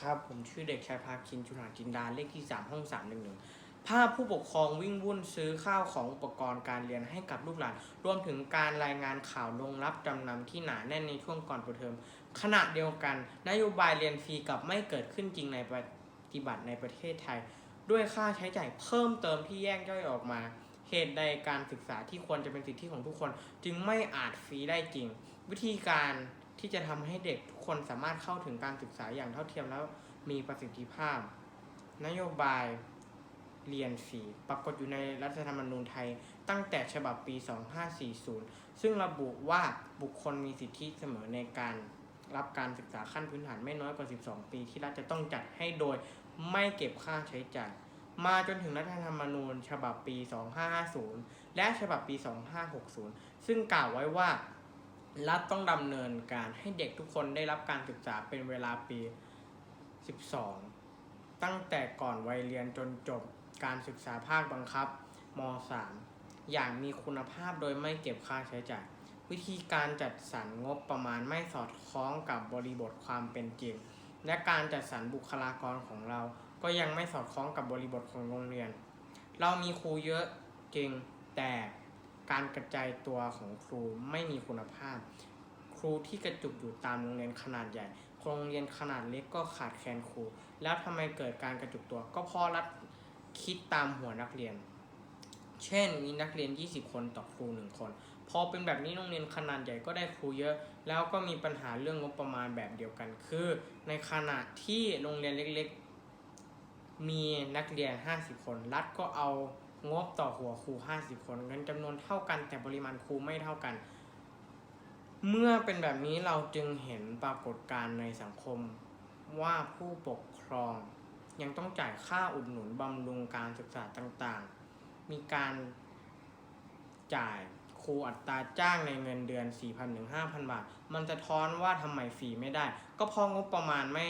ครับ ผมชื่อเด็กชายภาคินจุฬาจินดาเลขที่ 3 ห้อง 311 ภาพผู้ปกครองวิ่งวุ่นซื้อข้าวของอุปกรณ์การเรียนให้กับลูกหลาน รวมถึงการรายงานข่าวลงรับจำนำที่หนาแน่นในช่วงก่อนเปิดเทอมขณะเดียวกัน นโยบายเรียนฟรีกับไม่เกิดขึ้นจริงในปฏิบัติในประเทศไทย ด้วยค่าใช้จ่ายเพิ่มเติมที่แยกย่อยออกมาเหตุใดการศึกษาที่ควรจะเป็นสิทธิของทุกคน จึงไม่อาจฟรีได้จริง วิธีการ ที่จะทำให้เด็กทุกคนสามารถเข้าถึงการศึกษาอย่างเท่าเทียมแล้วมีประสิทธิภาพ นโยบายเรียนฟรีปรากฏอยู่ในรัฐธรรมนูญไทย ตั้งแต่ฉบับปี 2540 ซึ่งระบุว่าบุคคลมีสิทธิเสมอในการรับการศึกษาขั้นพื้นฐานไม่น้อยกว่า 12 ปีที่รัฐจะต้องจัดให้โดยไม่เก็บค่าใช้จ่าย มาจนถึงรัฐธรรมนูญ ฉบับปี 2550 และฉบับปี 2560 ซึ่งกล่าวไว้ว่า รัฐต้องดำเนินการให้เด็กทุกคนได้รับการศึกษาเป็นเวลาปี 12 ตั้งแต่ก่อนวัยเรียนจนจบการศึกษาภาคบังคับม .3 อย่างมีคุณภาพโดยไม่เก็บค่าใช้จ่าย วิธีการจัดสรรงบประมาณไม่สอดคล้องกับบริบทความเป็นจริง และการจัดสรรบุคลากรของเรา ก็ยังไม่สอดคล้องกับบริบทของโรงเรียน เรามีครูเยอะจริงแต่ การกระจายตัวของครูไม่มีคุณภาพ ครูที่กระจุกอยู่ตามโรงเรียนขนาดใหญ่โรงเรียนขนาดเล็กก็ขาดแคลนครู แล้วทำไมเกิดการกระจุกตัว ก็เพราะรัฐคิดตามหัวนักเรียน เช่นมีนักเรียน 20 คนต่อครู1คน พอเป็นแบบนี้โรงเรียนขนาดใหญ่ก็ได้ครูเยอะ แล้วก็มีปัญหาเรื่องงบประมาณแบบเดียวกัน คือ ในขณะที่โรงเรียนเล็กๆ มีนักเรียน 50 คน รัฐก็เอา งบต่อหัวครู 50 คนเงินจำนวนเท่ากัน แต่ปริมาณครูไม่เท่ากัน เมื่อเป็นแบบนี้เราจึงเห็นปรากฏการณ์ในสังคมว่าผู้ปกครองยังต้องจ่ายค่าอุดหนุนบำรุงการศึกษาต่างๆ มีการจ่ายครูอัตราจ้างในเงินเดือน 4,000ถึง5,000 บาท มันจะท้อนว่าทำไมฟรีไม่ได้ ก็เพราะงบประมาณไม่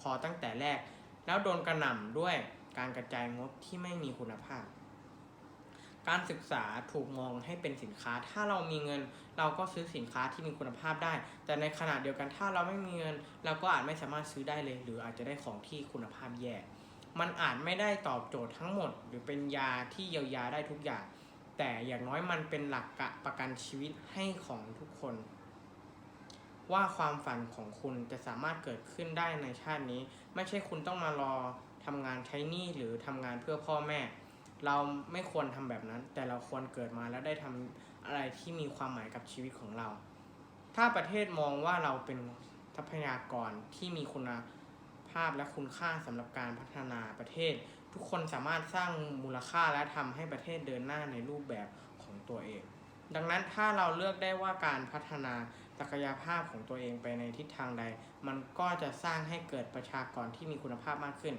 พอตั้งแต่แรก แล้วโดนกระหน่ำด้วยการกระจายงบที่ไม่มีคุณภาพ การศึกษาถูกมองให้เป็นสินค้า ถ้าเรามีเงิน เราก็ซื้อสินค้าที่มีคุณภาพได้ แต่ในขณะเดียวกันถ้าเราไม่มีเงิน เราก็อาจไม่สามารถซื้อได้เลย หรืออาจจะได้ของที่คุณภาพแย่ มันอาจไม่ได้ตอบโจทย์ทั้งหมด หรือเป็นยาที่เยียวยาได้ทุกอย่าง แต่อย่างน้อยมันเป็นหลักกะประกันชีวิตให้ของทุกคน ว่าความฝันของคุณจะสามารถเกิดขึ้นได้ในชาตินี้ ไม่ใช่คุณต้องมารอทำงานใช้หนี้หรือทำงานเพื่อพ่อแม่ เราไม่ควรทำแบบนั้น แต่เราควรเกิดมาแล้วได้ทำอะไรที่มีความหมายกับชีวิตของเรา ถ้าประเทศมองว่าเราเป็นทรัพยากรที่มีคุณภาพและคุณค่าสำหรับการพัฒนาประเทศ ทุกคนสามารถสร้างมูลค่าและทำให้ประเทศเดินหน้าในรูปแบบของตัวเอง ดังนั้นถ้าเราเลือกได้ว่าการพัฒนาศักยภาพของตัวเองไปในทิศทางใด มันก็จะสร้างให้เกิดประชากรที่มีคุณภาพมากขึ้น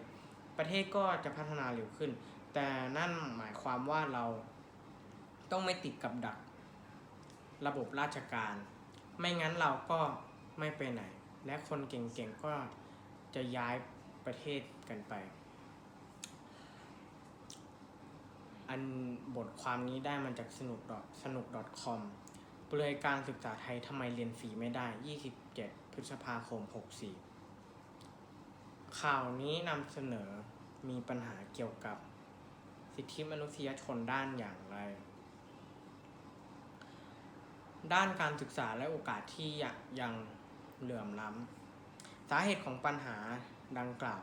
ประเทศก็จะพัฒนาเร็วขึ้น แต่นั่นหมายความว่าเราต้องไม่ติดกับดัก ระบบราชการ ไม่งั้นเราก็ไม่ไปไหน และคนเก่งๆก็จะย้ายประเทศกันไป อันบทความนี้ได้มาจากสนุกสนุก .com เปลือยการศึกษาไทยทำไมเรียนฟรีไม่ได้ 27 พฤษภาคม 64 ข่าวนี้นำเสนอมีปัญหาเกี่ยวกับ สิทธิมนุษยชนด้านอย่างไร ด้านการศึกษาและโอกาสที่ยังเหลื่อมล้ำ สาเหตุของปัญหาดังกล่าว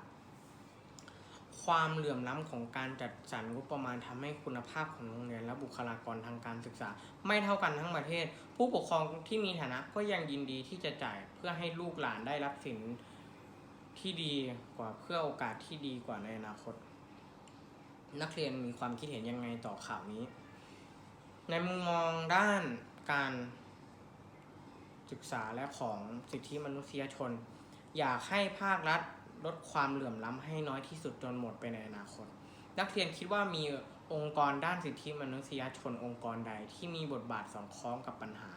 ความเหลื่อมล้ำของการจัดสรรงบประมาณทำให้คุณภาพของโรงเรียนและบุคลากรทางการศึกษา ไม่เท่ากันทั้งประเทศ ผู้ปกครองที่มีฐานะก็ยังยินดีที่จะจ่ายเพื่อให้ลูกหลานได้รับสิ่งที่ดีกว่าเพื่อโอกาสที่ดีกว่าในอนาคต นักเรียนมีความคิดเห็นยังไงต่อข่าวนี้ ในมุมมองด้านการศึกษาและของสิทธิมนุษยชน อยากให้ภาครัฐลดความเหลื่อมล้ำให้น้อยที่สุดจนหมดไปในอนาคต นักเรียนคิดว่ามีองค์กรด้านสิทธิมนุษยชนองค์กรใดที่มีบทบาทสอดคล้องกับปัญหา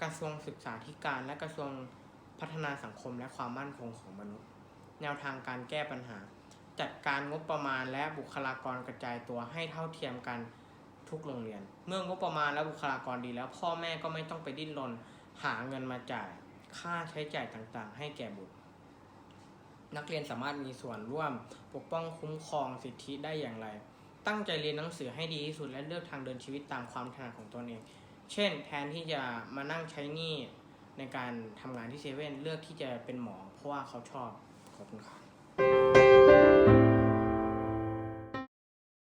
กระทรวงศึกษาธิการและกระทรวงพัฒนาสังคมและความมั่นคงของมนุษย์ แนวทางการแก้ปัญหา จัดการงบประมาณและบุคลากรกระจายตัวให้เท่าเทียมกันทุกโรงเรียน เมื่องบประมาณและบุคลากรดีแล้ว พ่อแม่ก็ไม่ต้องไปดิ้นรนหาเงินมาจ่ายค่าใช้จ่ายต่างๆ ให้แก่บุตร นักเรียนสามารถมีส่วนร่วมปกป้องคุ้มครองสิทธิได้อย่างไร ตั้งใจเรียนหนังสือให้ดีที่สุดและเลือกทางเดินชีวิตตามความถนัดของตนเอง เช่น แทนที่จะมานั่งใช้หนี้ในการทำงานที่เซเว่นเลือกที่จะเป็นหมอเพราะว่าเขาชอบขอบคุณครับ